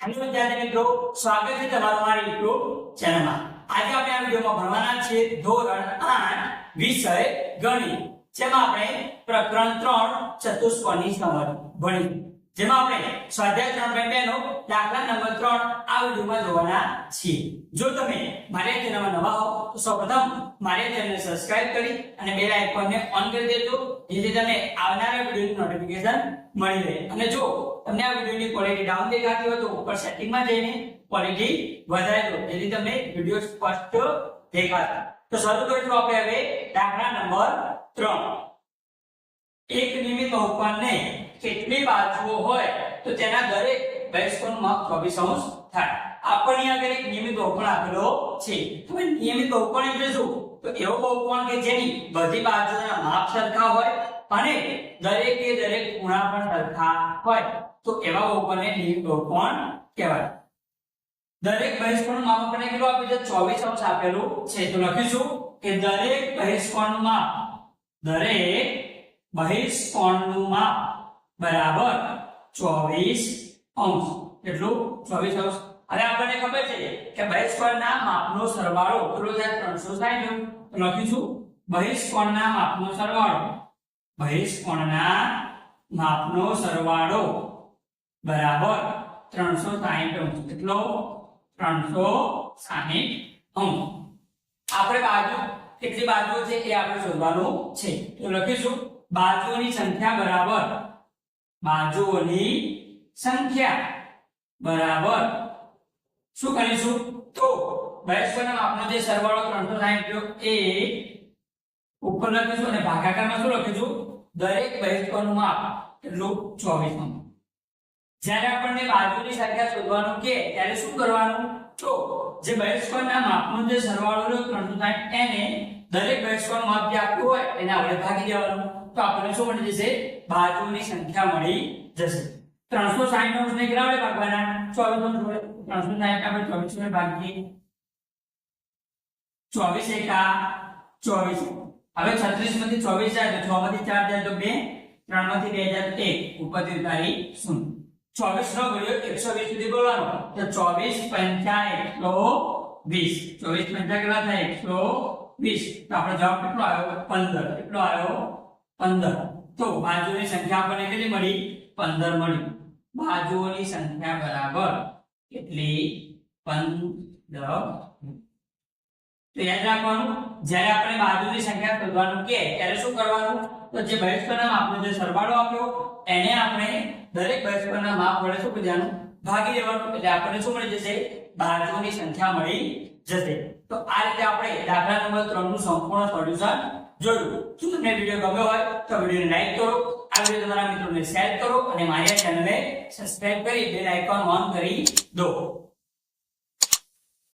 Hello વિદ્યાર્થી મિત્રો, સ્વાગત છે તમારું મારી YouTube ચેનલમાં. આજે આપણે આ વિડિયોમાં ભણવાના છે ધોરણ 8 વિષય ગણિત, જેમાં આપણે પ્રકરણ 3 ચતુષ્કોણની સમજ ભણીશું. જેમાં આપણે સ્વાધ્યાય 3.2 નો દાખલા નંબર 3 આ વિડીયોમાં જોવાના છીએ. જો તમે મારી ચેનલમાં નવા હો, તો સૌપ્રથમ મારી ચેનલને સબસ્ક્રાઇબ કરી અને બેલ આઇકોનને ઓન કરી દેજો, જેથી તમને આવનારા વિડીયોની નોટિફિકેશન મળી રહે. અને જો તમને આ વિડીયોની ક્વોલિટી ડાઉન દેખાતી હોય, તો ઉપર સેટિંગમાં જઈને ક્વોલિટી વધારી દો, જેથી તમને વીડિયો સ્પષ્ટ દેખાતા. તો શરૂ કરીશું આપણે હવે દાખલા નંબર 3 એક નિયમિત બહુકોણને કેટલી બાજુઓ હોય તો તેના દરેક બહિષ્કોણમાં 24 અંશ થાય. આપણને આગળ એક નિયમિત બહુકોણ આપેલો છે. હવે નિયમિત બહુકોણ એટલે શું? તો એવો બહુકોણ કે જેની બધી બાજુના માપ સરખા હોય અને દરેકે દરેક ખૂણા પણ સરખા હોય. તો એવા બહુકોણને નિયમિત બહુકોણ કહેવાય. દરેક બહિષ્કોણનું માપ આપણને કેટલું આપેલું છે? 24 અંશ આપેલું છે. તો લખીશું કે દરેક બહિષ્કોણમાં દરેક બહિષ્કોણનું માપ બરાબર 24 અંશ. એટલું 24 અંશ. હવે આપણને ખબર છે કે બહિષ્કોણના માપનો સરવાળો કેટલો થાય? 360 તો લખીશું બહિષ્કોણના માપનો સરવાળો. બહિષ્કોણના માપનો સરવાળો. બરાબર 360 અંશ. કેટલો? 360 અંશ. આપણે બાજુ, કેટલી બાજુઓ છે એ આપણે શોધવાનું છે. તો લખીશું, બાજુઓની સંખ્યા બરાબર બાજુઓની સંખ્યા. બરાબર. શું કરીશું? તો બહિષ્કોણના માપનો જે સરવાળો 360 થયો એ ઉપર લખીશું અને ભાગાકારમાં શું લખીશું? દરેક બહિષ્કોણનું માપ એટલું 24 નું. જ્યારે આપણને બાજુની સંખ્યા શોધવાનું કે, ત્યારે શું કરવાનું? તો જે બહિષ્કોણના માપનો જે સરવાળો રહ્યો 360 એને દરેક બહિષ્કોણનું માપ જે આપ્યું હોય, એને આપણે ભાગી દેવાનું. તો આપણને શું મળી જશે? બાજુની સંખ્યા મળી જશે. 360 અંશને કેટલા વડે ભાગવાના? 24 નો વડે. 360 આપણે 24 વડે ભાગીએ. 24 એકા 24 હવે 36 માંથી 24 જાય તો 6 માંથી 4 જાય તો 2 3 માંથી 2 જાય તો 1 ઉપરથી ઉતારી 0 ચોવીસ નો ઘડિયો એકસો વીસ સુધી બોલવાનો. તો ચોવીસ પંચા એકસો વીસ. ચોવીસ પંચા કેટલા થાય? એકસો વીસ. તો આપણો જવાબ કેટલો આવ્યો? પંદર. કેટલો આવ્યો? પંદર. તો બાજુની સંખ્યા આપણને કેટલી મળી? પંદર મળી. બાજુઓની સંખ્યા બરાબર કેટલી? પંદર. તો યાદ રાખવાનું, જ્યારે આપણે બાજુની સંખ્યા શોધવાનું કે, ત્યારે શું કરવાનું? તો જે બહિષ્કરના માપનો જે સરવાળો આપ્યો, એને આપણે દરેક ભયસ્કરના માપ વડે શું કરી દેવાનું ભાગી દેવાનું એટલે આપણને શું મળી જશે? બાજુની સંખ્યા મળી જશે. તો આ રીતે આપણે દાખલા નંબર 3 નું સંપૂર્ણ સોલ્યુશન જોયું. જો તમને વિડિયો ગમ્યો હોય, તો વિડિયોને લાઈક કરો. આ વિડિયો તમારા મિત્રોને શેર કરો અને મારી ચેનલને સબસ્ક્રાઇબ કરી બેલ આઇકોન ઓન કરી દો.